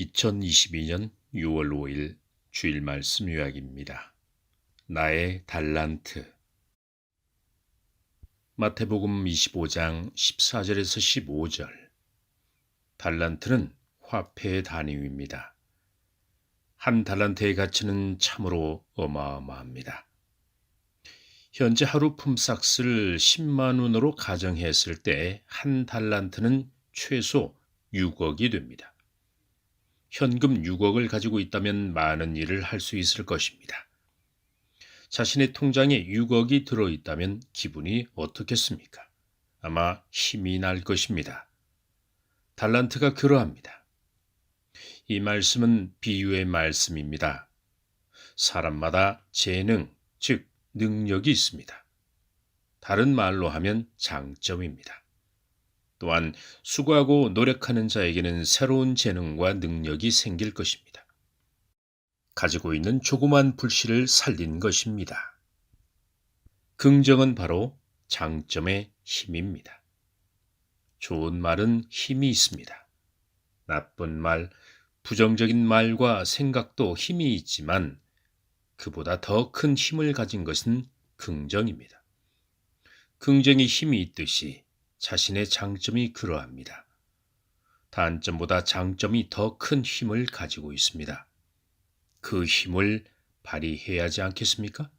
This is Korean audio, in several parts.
2022년 6월 5일 주일 말씀 요약입니다. 나의 달란트 마태복음 25장 14절에서 15절 달란트는 화폐의 단위입니다. 한 달란트의 가치는 참으로 어마어마합니다. 현재 하루 품삯을 10만 원으로 가정했을 때 한 달란트는 최소 6억이 됩니다. 현금 6억을 가지고 있다면 많은 일을 할 수 있을 것입니다. 자신의 통장에 6억이 들어있다면 기분이 어떻겠습니까? 아마 힘이 날 것입니다. 달란트가 그러합니다. 이 말씀은 비유의 말씀입니다. 사람마다 재능, 즉 능력이 있습니다. 다른 말로 하면 장점입니다. 또한 수고하고 노력하는 자에게는 새로운 재능과 능력이 생길 것입니다. 가지고 있는 조그만 불씨를 살린 것입니다. 긍정은 바로 장점의 힘입니다. 좋은 말은 힘이 있습니다. 나쁜 말, 부정적인 말과 생각도 힘이 있지만 그보다 더 큰 힘을 가진 것은 긍정입니다. 긍정의 힘이 있듯이 자신의 장점이 그러합니다. 단점보다 장점이 더 큰 힘을 가지고 있습니다. 그 힘을 발휘해야 하지 않겠습니까?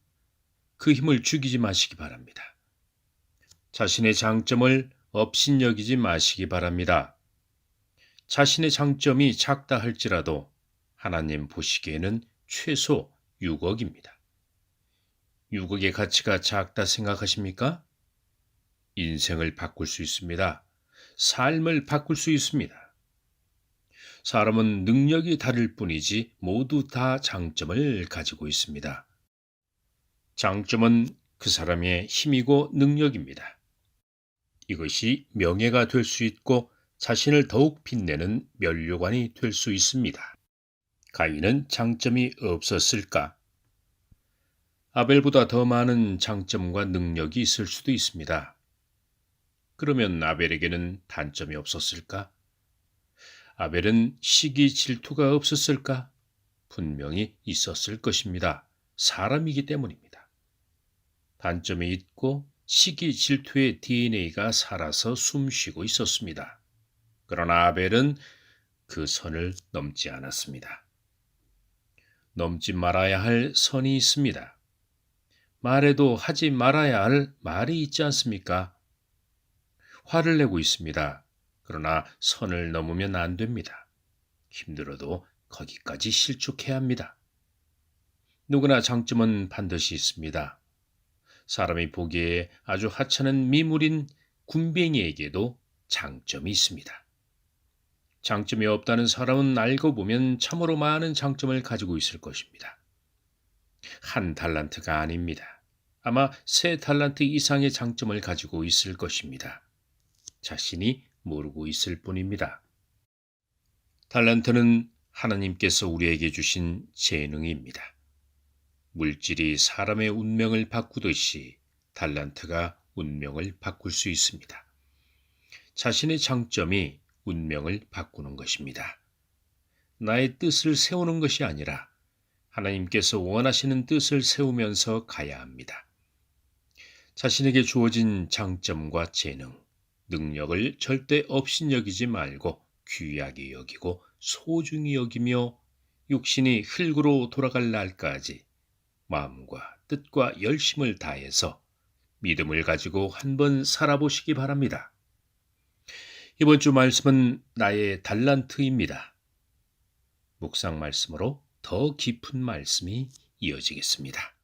그 힘을 죽이지 마시기 바랍니다. 자신의 장점을 업신여기지 마시기 바랍니다. 자신의 장점이 작다 할지라도 하나님 보시기에는 최소 6억입니다. 6억의 가치가 작다 생각하십니까? 인생을 바꿀 수 있습니다. 삶을 바꿀 수 있습니다. 사람은 능력이 다를 뿐이지 모두 다 장점을 가지고 있습니다. 장점은 그 사람의 힘이고 능력입니다. 이것이 명예가 될 수 있고 자신을 더욱 빛내는 면류관이 될 수 있습니다. 가인은 장점이 없었을까? 아벨보다 더 많은 장점과 능력이 있을 수도 있습니다. 그러면 아벨에게는 단점이 없었을까? 아벨은 시기 질투가 없었을까? 분명히 있었을 것입니다. 사람이기 때문입니다. 단점이 있고 시기 질투의 DNA가 살아서 숨쉬고 있었습니다. 그러나 아벨은 그 선을 넘지 않았습니다. 넘지 말아야 할 선이 있습니다. 말해도 하지 말아야 할 말이 있지 않습니까? 화를 내고 있습니다. 그러나 선을 넘으면 안 됩니다. 힘들어도 거기까지 실축해야 합니다. 누구나 장점은 반드시 있습니다. 사람이 보기에 아주 하찮은 미물인 군뱅이에게도 장점이 있습니다. 장점이 없다는 사람은 알고 보면 참으로 많은 장점을 가지고 있을 것입니다. 한 달란트가 아닙니다. 아마 세 달란트 이상의 장점을 가지고 있을 것입니다. 자신이 모르고 있을 뿐입니다. 달란트는 하나님께서 우리에게 주신 재능입니다. 물질이 사람의 운명을 바꾸듯이 달란트가 운명을 바꿀 수 있습니다. 자신의 장점이 운명을 바꾸는 것입니다. 나의 뜻을 세우는 것이 아니라 하나님께서 원하시는 뜻을 세우면서 가야 합니다. 자신에게 주어진 장점과 재능, 능력을 절대 업신여기지 말고 귀하게 여기고 소중히 여기며 육신이 흙으로 돌아갈 날까지 마음과 뜻과 열심을 다해서 믿음을 가지고 한번 살아보시기 바랍니다. 이번 주 말씀은 나의 달란트입니다. 묵상 말씀으로 더 깊은 말씀이 이어지겠습니다.